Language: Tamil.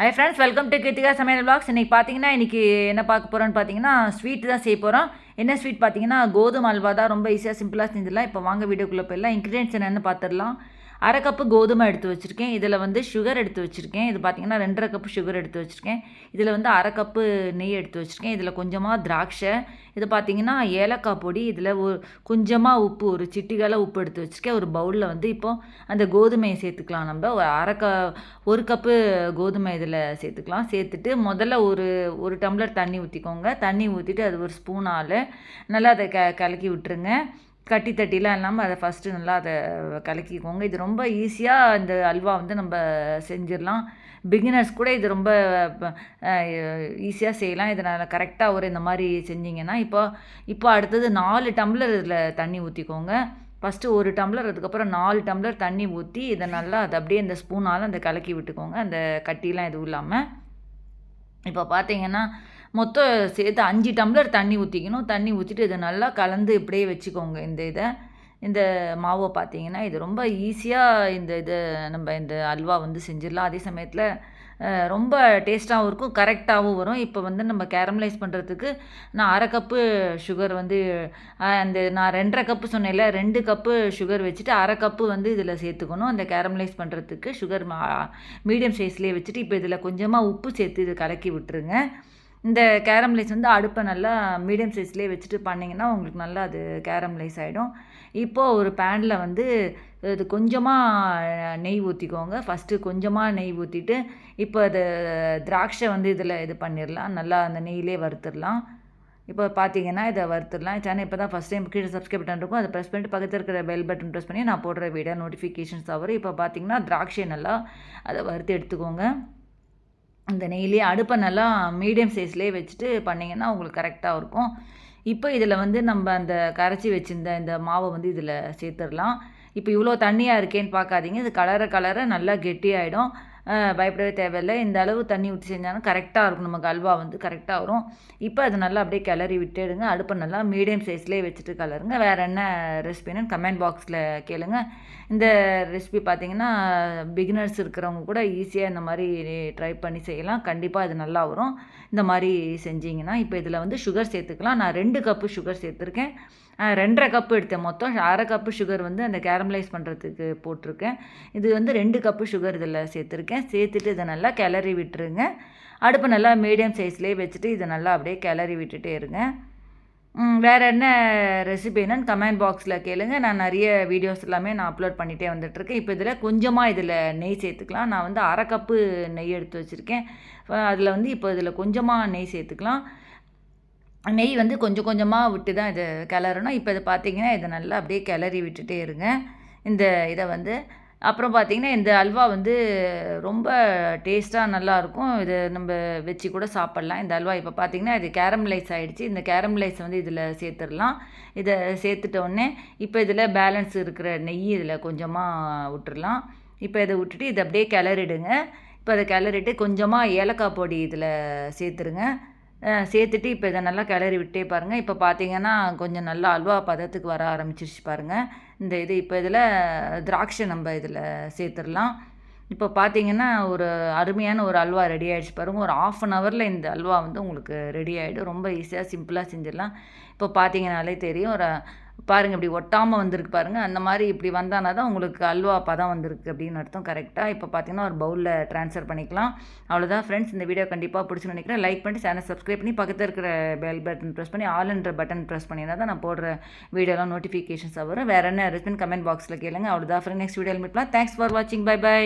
Hi friends welcome to Krithika சமையல் பிளாக்ஸ் இன்றைக்கி பார்த்தீங்கன்னா இன்றைக்கி என்ன பார்க்க போகிறோன்னு பார்த்தீங்கன்னா ஸ்வீட் தான் செய்ய போகிறோம் என்ன ஸ்வீட் பார்த்தீங்கன்னா கோதுமை அல்வா தான் ரொம்ப ஈஸியாக சிம்பிளாக செஞ்சிடலாம். இப்போ வாங்க வீடியோக்குள்ளே போயிடலாம். இன்க்ரீடியன்ஸ் என்னென்னு பார்த்துடலாம் அரை கப்பு கோதுமை எடுத்து வச்சுருக்கேன். இதில் வந்து சுகர் எடுத்து வச்சுருக்கேன். இது பார்த்தீங்கன்னா ரெண்டரை கப்பு சுகர் எடுத்து வச்சுருக்கேன். இதில் வந்து அரை கப்பு நெய் எடுத்து வச்சுருக்கேன். இதில் கொஞ்சமாக திராட்சை. இது பார்த்தீங்கன்னா ஏலக்காய் பொடி. இதில் ஒரு கொஞ்சமாக உப்பு ஒரு சிட்டிகளை உப்பு எடுத்து வச்சுருக்கேன். ஒரு பவுலில் வந்து இப்போது அந்த கோதுமையை சேர்த்துக்கலாம் நம்ம. ஒரு அரை க ஒரு கப்பு கோதுமை இதில் சேர்த்துக்கலாம். சேர்த்துட்டு முதல்ல ஒரு ஒரு டம்ளர் தண்ணி ஊற்றிக்கோங்க தண்ணி ஊற்றிட்டு அது ஒரு ஸ்பூனால் நல்லா அதை க கலக்கி விட்டுருங்க. கட்டி தட்டிலாம் இல்லாமல் அதை ஃபஸ்ட்டு நல்லா அதை கலக்கிக்கோங்க. இது ரொம்ப ஈஸியாக இந்த அல்வா வந்து நம்ம செஞ்சிடலாம். பிகினர்ஸ் கூட இது ரொம்ப ஈஸியாக செய்யலாம். இதை கரெக்டாக ஒரு இந்த மாதிரி செஞ்சிங்கன்னா இப்போ இப்போ அடுத்தது நாலு டம்ளர் இதில் தண்ணி ஊற்றிக்கோங்க ஃபஸ்ட்டு ஒரு டம்ளர் அதுக்கப்புறம் நாலு டம்ளர் தண்ணி ஊற்றி இதை நல்லா அதை அப்படியே இந்த ஸ்பூனால் அந்த கலக்கி விட்டுக்கோங்க. அந்த கட்டிலாம் எதுவும் இல்லாமல் இப்போ பார்த்தீங்கன்னா மொத்தம் சேர்த்து அஞ்சு டம்ளர் தண்ணி ஊற்றிக்கணும் தண்ணி ஊற்றிட்டு இதை நல்லா கலந்து இப்படியே வச்சுக்கோங்க இந்த இதை. இந்த மாவை பார்த்தீங்கன்னா இது ரொம்ப ஈஸியாக இந்த இது நம்ம இந்த அல்வா வந்து செஞ்சிடலாம். அதே சமயத்தில் ரொம்ப டேஸ்ட்டாகவும் இருக்கும் கரெக்டாகவும் வரும். இப்போ வந்து நம்ம கேரமலைஸ் பண்ணுறதுக்கு நான் அரை கப்பு சுகர் வந்து அந்த நான் ரெண்டரை கப்பு சொன்னேன்ல ரெண்டு கப்பு சுகர் வச்சுட்டு அரை கப்பு வந்து இதில் சேர்த்துக்கணும். அந்த கேரமலைஸ் பண்ணுறதுக்கு சுகர் மீடியம் சைஸ்லேயே வச்சுட்டு இப்போ இதில் கொஞ்சமாக உப்பு சேர்த்து இது கலக்கி விட்டுருங்க. இந்த கேரமலைஸ் வந்து அடுப்பை நல்லா மீடியம் சைஸ்லேயே வச்சுட்டு பண்ணிங்கன்னா உங்களுக்கு நல்லா அது கேரமலைஸ் ஆகிடும் இப்போது ஒரு பேனில் வந்து இது கொஞ்சமாக நெய் ஊற்றிக்கோங்க ஃபஸ்ட்டு கொஞ்சமாக நெய் ஊற்றிட்டு இப்போ அது திராட்சை வந்து இதில் இது பண்ணிடலாம் நல்லா அந்த நெய்யிலே வறுத்துடலாம் இப்போ பார்த்தீங்கன்னா இதை வறுத்துடலாம் சேனல் இப்போ தான் ஃபஸ்ட் டைம் கீழே சப்ஸ்கிரைப் பட்டன் இருக்கும். அதை ப்ரெஸ் பண்ணிட்டு பக்கத்தில் இருக்கிற பெல் பட்டன் ப்ரெஸ் பண்ணி நான் போடுற வீடியோ நோட்டிஃபிகேஷன்ஸ் வரும் இப்போ பார்த்தீங்கன்னா திராட்சை நல்லா அதை வறுத்து எடுத்துக்கோங்க. இந்த நெய்லேயே அடுப்பை நல்லா மீடியம் சைஸ்லேயே வச்சுட்டு பண்ணிங்கன்னா உங்களுக்கு கரெக்டாக இருக்கும். இப்போ இதில் வந்து நம்ம அந்த கரைச்சி வச்சுருந்த இந்த மாவை வந்து இதில் சேர்த்துடலாம். இப்போ இவ்வளோ தண்ணியாக இருக்கேன்னு பார்க்காதீங்க. இது கலர கலர நல்லா கெட்டியாயிடும். பயப்படவே தேவையில்லை. இந்த அளவு தண்ணி ஊற்றி செஞ்சாலும் கரெக்டாக இருக்கும். நமக்கு அல்வா வந்து கரெக்டாக வரும். இப்போ அது நல்லா அப்படியே கிளறி விட்டுடுங்க. அடுப்பை நல்லா மீடியம் சைஸ்லேயே வச்சுட்டு கலருங்க வேறு என்ன ரெசிபின்னு கமெண்ட் பாக்ஸில் கேளுங்க. இந்த ரெசிபி பார்த்தீங்கன்னா பிகினர்ஸ் இருக்கிறவங்க கூட ஈஸியாக இந்த மாதிரி ட்ரை பண்ணி செய்யலாம். கண்டிப்பாக அது நல்லா வரும். இந்த மாதிரி செஞ்சிங்கன்னா இப்போ இதில் வந்து சுகர் சேர்த்துக்கலாம். நான் ரெண்டு கப்பு சுகர் சேர்த்துருக்கேன். ரெண்டரை கப்பு எடுத்தேன். மொத்தம் அரை கப்பு சுகர் வந்து அந்த கேரமலைஸ் பண்ணுறதுக்கு போட்டிருக்கேன். இது வந்து ரெண்டு கப்பு சுகர் இதில் சேர்த்துருக்கேன். சேர்த்துட்டு இதை நல்லா கிளறி விட்டுருங்க. அடுப்பு நல்லா மீடியம் சைஸ்லேயே வச்சுட்டு இதை நல்லா அப்படியே கிளறி விட்டுட்டே இருங்க. வேறு என்ன ரெசிபி என்னன்னு கமெண்ட் பாக்ஸில் கேளுங்க. நான் நிறைய வீடியோஸ் எல்லாமே நான் அப்லோட் பண்ணிகிட்டே வந்துட்டுருக்கேன். இப்போ இதில் கொஞ்சமாக இதில் நெய் சேர்த்துக்கலாம். நான் வந்து அரை கப்பு நெய் எடுத்து வச்சுருக்கேன். அதில் வந்து இப்போ இதில் கொஞ்சமாக நெய் சேர்த்துக்கலாம். நெய் வந்து கொஞ்சம் கொஞ்சமாக விட்டு தான் இதை கிளறணும். இப்போ இதை பார்த்தீங்கன்னா இதை நல்லா அப்படியே கிளறி விட்டுட்டே இருங்க. இந்த இதை வந்து அப்புறம் பார்த்திங்கன்னா இந்த அல்வா வந்து ரொம்ப டேஸ்ட்டாக நல்லாயிருக்கும் இது நம்ம வச்சு கூட சாப்பிட்லாம். இந்த அல்வா இப்போ பார்த்திங்கன்னா இது கேரமலைஸ் ஆகிடுச்சு இந்த கேரமலைஸ் வந்து இதில் சேர்த்துடலாம். இதை சேர்த்துட்டோடனே இப்போ இதில் பேலன்ஸ் இருக்கிற நெய் இதில் கொஞ்சமாக விட்டுடலாம் இப்போ இதை விட்டுட்டு இதை அப்படியே கிளறிடுங்க. இப்போ அதை கிளறிட்டு கொஞ்சமாக ஏலக்காய் பொடி இதில் சேர்த்துருங்க. சேர்த்துட்டு இப்போ இதை நல்லா கிளறி விட்டே பாருங்கள் இப்போ பார்த்தீங்கன்னா கொஞ்சம் நல்லா அல்வா பதத்துக்கு வர ஆரம்பிச்சிருச்சு பாருங்கள் இந்த இது இப்போ இதில் திராட்சை நம்ம இதில் சேர்த்துடலாம். இப்போ பார்த்தீங்கன்னா ஒரு அருமையான ஒரு அல்வா ரெடி ஆகிடுச்சு பாருங்கள் ஒரு ஆஃப் அன் ஹவரில் இந்த அல்வா வந்து உங்களுக்கு ரெடி ஆகிடும் ரொம்ப ஈஸியாக சிம்பிளாக செஞ்சிடலாம். இப்போ பார்த்தீங்கனாலே தெரியும். ஒரு பாருங்கள் இப்படி ஒட்டாமல் வந்திருக்கு பாருங்கள் அந்த மாதிரி இப்படி வந்தானா தான் உங்களுக்கு அல்வா பதம் வந்திருக்கு அப்படின்னு அர்த்தம். கரெக்டாக இப்போ பார்த்தீங்கன்னா ஒரு பவுலில் ட்ரான்ஸ்ஃபர் பண்ணிக்கலாம். அவ்வளோதான் ஃப்ரெண்ட்ஸ் இந்த வீடியோ கண்டிப்பாக பிடிச்சி நினைக்கிறேன். லைக் பண்ணி சேனல் சப்ஸ்கிரைப் பண்ணி பக்கத்தில் இருக்கிற பெல் பட்டன் ப்ரெஸ் பண்ணி ஆல்ன்ற பட்டன் ப்ரெஸ் பண்ணினா தான் நான் போடுற வீடியோலாம் நோட்டிஃபிகேஷன்ஸ் வரும். வேறு என்ன ரெஸ்பின் கமெண்ட் பாக்ஸில் கேளுங்க. அவ்வளோதான் ஃப்ரெண்ட் நெக்ஸ்ட் வீடியோ மீட்லாம் தேங்க்ஸ் ஃபார் வாட்சிங் பை பை